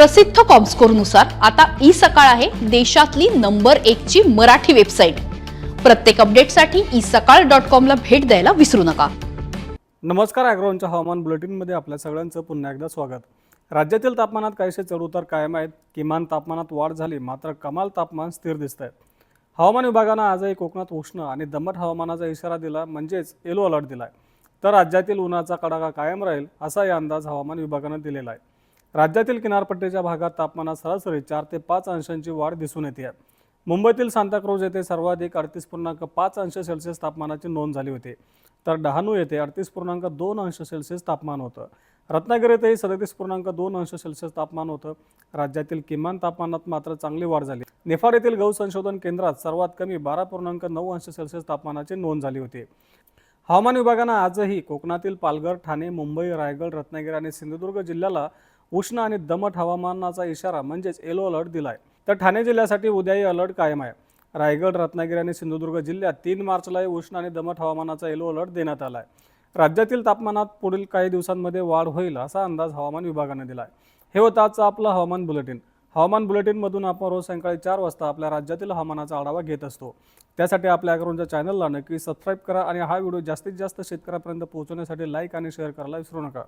प्रसिद्ध कॉम्स्कोरनुसार आता ई सकाळ आहे देशातली नंबर एकची मराठी वेबसाईट. प्रत्येक अपडेटसाठी ई सकाळ डॉट कॉमला भेट द्यायला विसरू नका. नमस्कार ॲग्रोनच्या हवामान बुलेटिनमध्ये आपल्या सगळ्यांचं पुन्हा एकदा स्वागत. राज्यातील तापमानात काहीसे चढउतार कायम आहेत. किमान तापमानात वाढ झाली मात्र कमाल तापमान स्थिर दिसत आहे हवामान विभागानं आजही कोकणात उष्ण आणि दमट हवामानाचा इशारा दिला म्हणजेच येलो अलर्ट दिला आहे तर राज्यातील उन्हाचा कडाका कायम राहील असाही अंदाज हवामान विभागानं दिलेला आहे. राज्यातील किनारपट्टीच्या भागात तापमानात सरासरी चार ते पाच अंशांची वाढ दिसून येते. आहे मुंबईतील सांताक्रूज येथे सर्वाधिक अडतीस पूर्णांक पाच अंश सेल्सिअस तापमानाची नोंद झाली होती. तर डहाणू येथे अडतीस पूर्णांक दोन अंश सेल्सिअस तापमान होतं. रत्नागिरी येथेही सदतीस पूर्णांक दोन अंश सेल्सिअस तापमान होतं. राज्यातील किमान तापमानात मात्र चांगली वाढ झाली. निफाड येथील गहू संशोधन केंद्रात सर्वात कमी बारा पूर्णांक नऊ अंश सेल्सिअस तापमानाची नोंद झाली होती. हवामान विभागानं आजही कोकणातील पालघर ठाणे मुंबई रायगड रत्नागिरी आणि सिंधुदुर्ग जिल्ह्याला उष्ण आणि दमट हवामानाचा इशारा म्हणजेच येलो अलर्ट दिला आहे तर ठाणे जिल्ह्यासाठी उद्याही अलर्ट कायम आहे. रायगड रत्नागिरी आणि सिंधुदुर्ग जिल्ह्यात तीन मार्चलाही उष्ण आणि दमट हवामानाचा येलो अलर्ट देण्यात आला आहे राज्यातील तापमानात पुढील काही दिवसांमध्ये वाढ होईल असा अंदाज हवामान विभागाने दिला आहे हे होतं आजचं आपलं हवामान बुलेटिन. हवामान बुलेटिनमधून आपण रोज सायंकाळी चार वाजता आपल्या राज्यातील हवामानाचा आढावा घेत असतो. त्यासाठी आपल्या अॅग्रोनच्या चॅनलला नक्की सबस्क्राईब करा आणि हा व्हिडिओ जास्तीत जास्त शेतकऱ्यापर्यंत पोहोचवण्यासाठी लाईक आणि शेअर करायला विसरू नका.